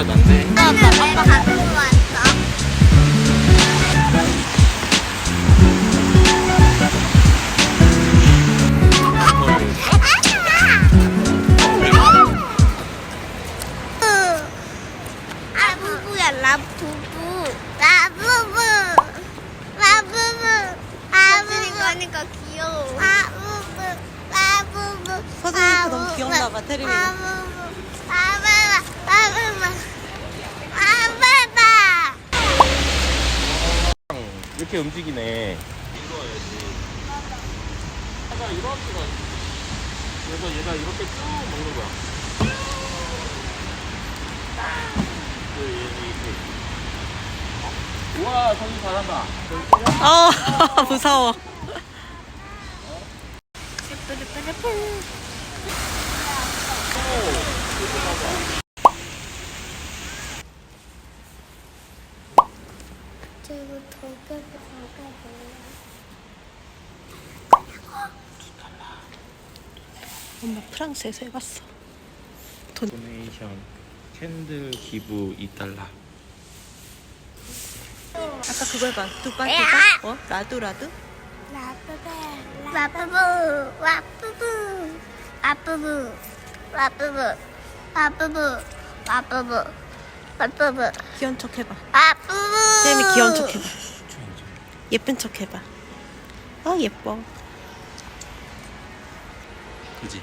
비싸다 안돼. 아빠 갖고 왔어. 아 부부야 나 부부. 나 부부. 나 부부. 아 부부. 하니까 귀여워. 아 부부. 나 부부. 서준이가 너무 귀엽나 봐, 테리미가. 아 부부. 아 부부 이렇게 움직이네 얘가 이렇게 그래서 얘가 이렇게 쭉 먹는 거야 그 이렇게? 우와 성이 잘한다 어 무서워. 그리고 도깨비 엄마 프랑스에서 해봤어. 도네이션 캔들 기부 2달러 아까 그거 해봐. 두바 두바. 어? 라두 라두? 와뿌부 와뿌부 와뿌부 와뿌부 와뿌부 와뿌부 와뿌부 와뿌부 귀여운 척 해봐. 쌤이 귀여운 척 해봐. 예쁜 척 해봐. 어 예뻐. 그지?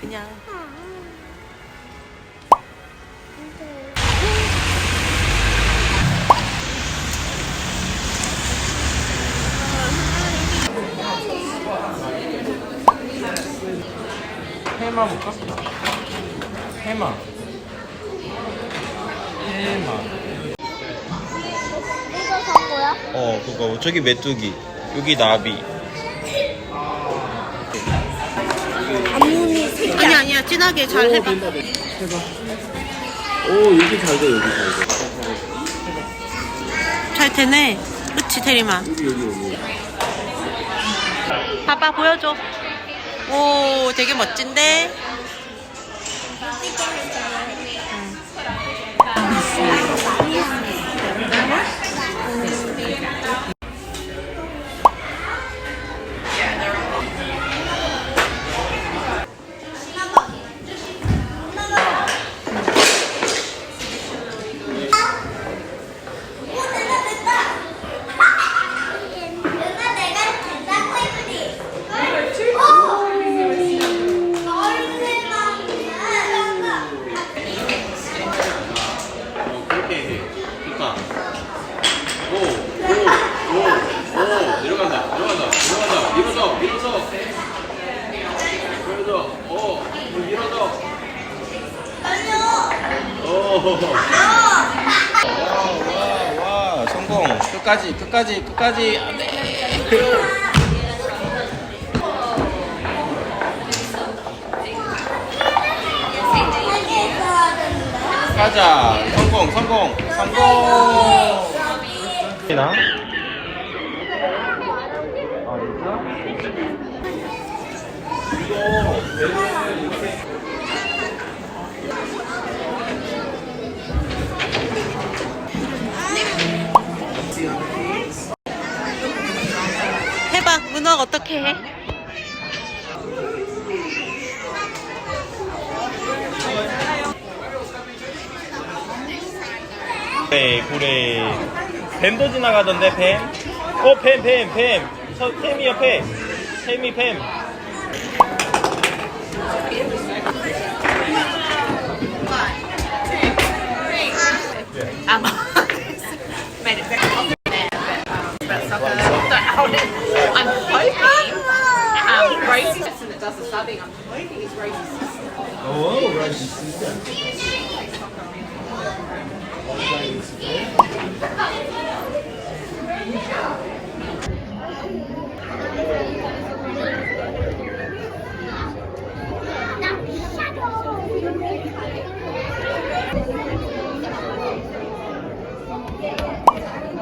그냥 해마 볼까? 해마 해마 이거 산 거야? 어 그거 저기 메뚜기 여기 나비 아니 아니야 진하게 잘 해봐. 해봐 오 여기 잘돼 여기 잘돼 잘 되네. 그치 테리마. 여기 여기 여기 봐봐 보여줘. 오 되게 멋진데. ติดใจ 어서 오 밀어서 오와와 와 성공 끝까지 끝까지 끝까지 안 돼 가자 성공 성공 성공 나 어떡해. 고래, 고래. 뱀도 지나가던데, 뱀. 어, 뱀, 뱀, 뱀. 저, 뱀이 옆에. 뱀이 뱀. 아, 매듭. 매듭. sobbing. I'm like, it's Rose's sister. Oh, Rose's sister.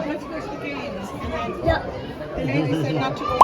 Let's the games. And then the lady said not to go.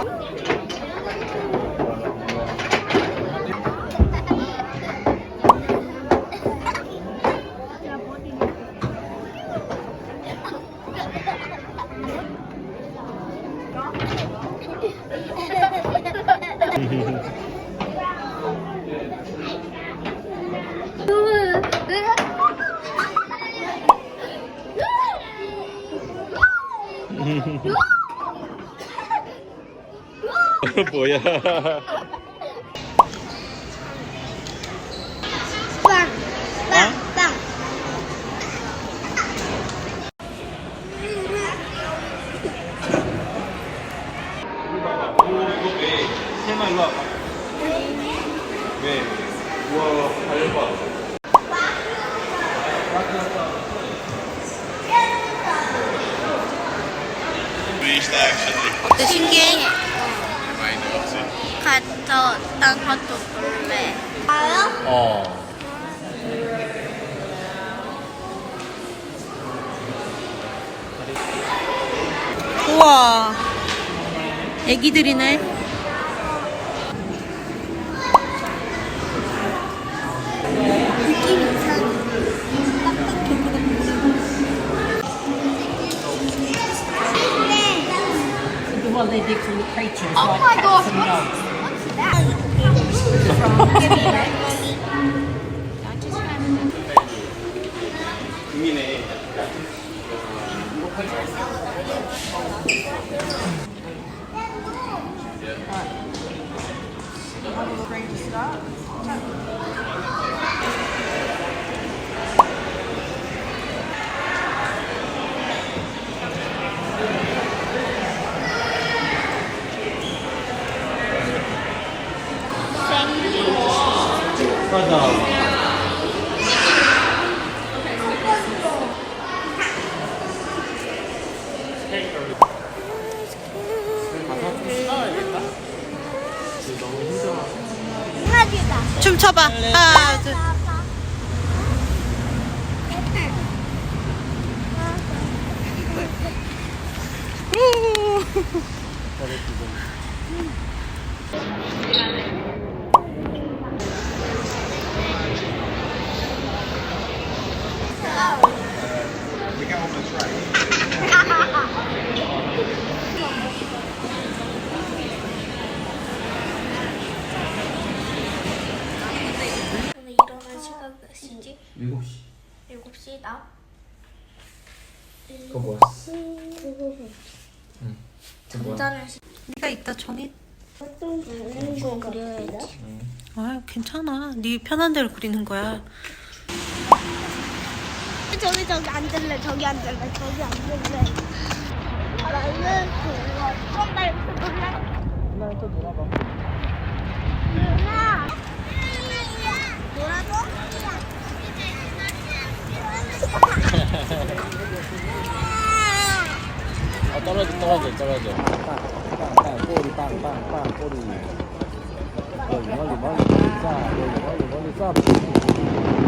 마 일로 와봐. 왜? 우와, 달려봐. 어때 신기해? 가서 딴 것도 볼래. 알아? 어. 우와. 애기들이네. really different creatures oh like my cats gosh. What's, what's that? You want to start? 지다. 춤춰봐. 하나, 둘. 오늘 일어난 시간 몇 시지? 7시. 7시다. 그거 뭐야? 잠자는 시간. 네가 이따 정해. 그리는 거 그려야지. 아, 괜찮아. 네 편한 대로 그리는 거야. 저기 저기 앉을래. 저기 앉을래. 저기 앉을래. 나는 그거 좀 밟고 놀래. 나또 놀아봐. 누나. 놀아줘? 아 떨어져 떨어져 떨어져. 빵빵빵 꼬리 빵빵빵 꼬리 여기 멀리 멀리 멀리 쏴 여기 멀리 멀리 쏴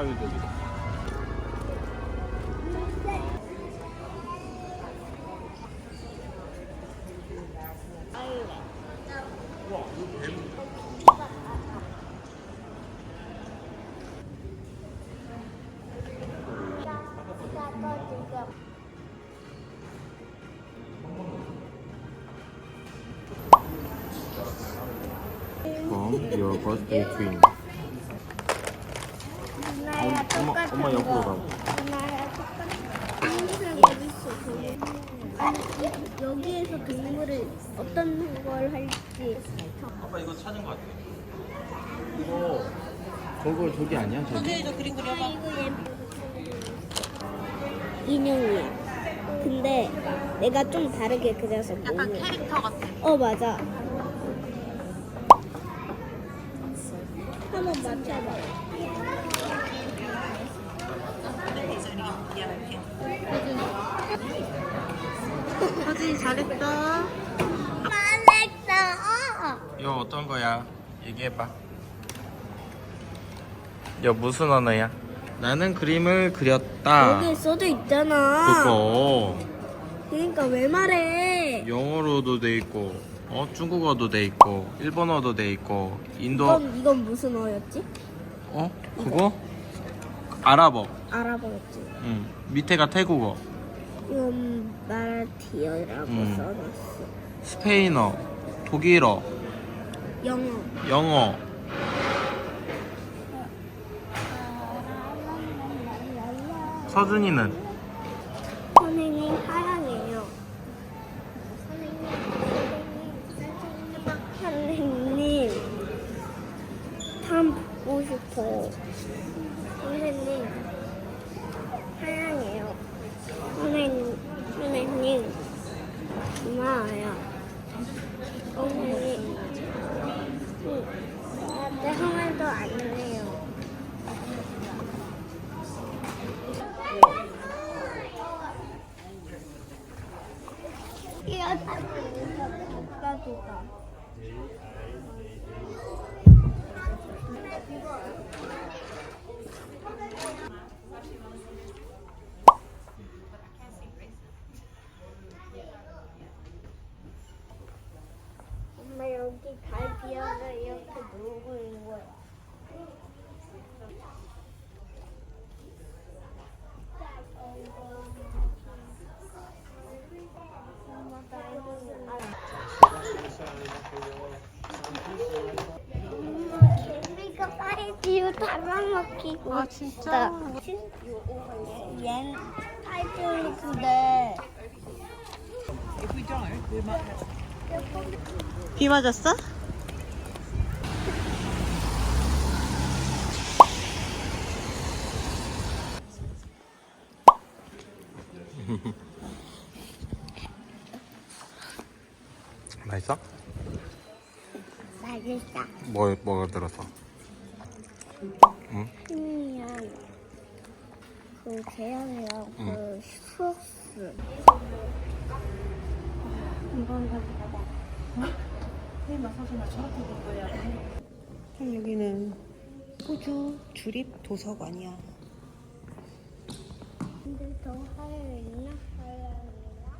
한강 가면 여기. From your birthday twin 누나야 엄마 엄마 옆으로 거. 가 누나야 똑같은 동물 어디 있어 저기. 아니 여기에서 동물을 어떤 걸 할지. 아빠 이거 찾은 거 같아. 이거 저거 저기 아니야 저기 선생님도 그림 그려봐. 인형이야. 근데 내가 좀 다르게 그려서 약간 몸을. 캐릭터 같아. 어 맞아. 한번 맞춰봐. 미안할게. 옳지 잘했어 잘했어. 이거 어떤 거야? 얘기해봐. 이거 무슨 언어야? 나는 그림을 그렸다. 여기 써져 있잖아. 그거 그러니까 왜 말해? 영어로도 돼 있고, 어 중국어도 돼 있고, 일본어도 돼 있고, 인도 이건 이건 무슨 어였지? 어 그거 아랍어. 아랍어였지. 응. 밑에가 태국어, 이건 마라티어라고 음. 써놨어. 스페인어, 독일어, 영어. 영어. 서준이는 선생님 사랑해요. 선생님, 참 보고 싶어요. 선생님, 사랑해요. 선생님, 선생님, 고마워요. 선생님, 응, 내 하나도 안 해요. 이거 다 가져가. 엄마 여기 달 비어서 이렇게 놀고 있는 거야. 엄마 나 이거 엄마 개미가 달아먹히고 아, 진짜? 얘 타이틀리크인데 비 맞았어? 맛있어? 맛있다. 뭐 뭐가 들었어? 그 계열이랑 응. 그 수업스. 여기는 호주 주립 도서관이야. 근데 더 하얀 있나? 하얀 있나?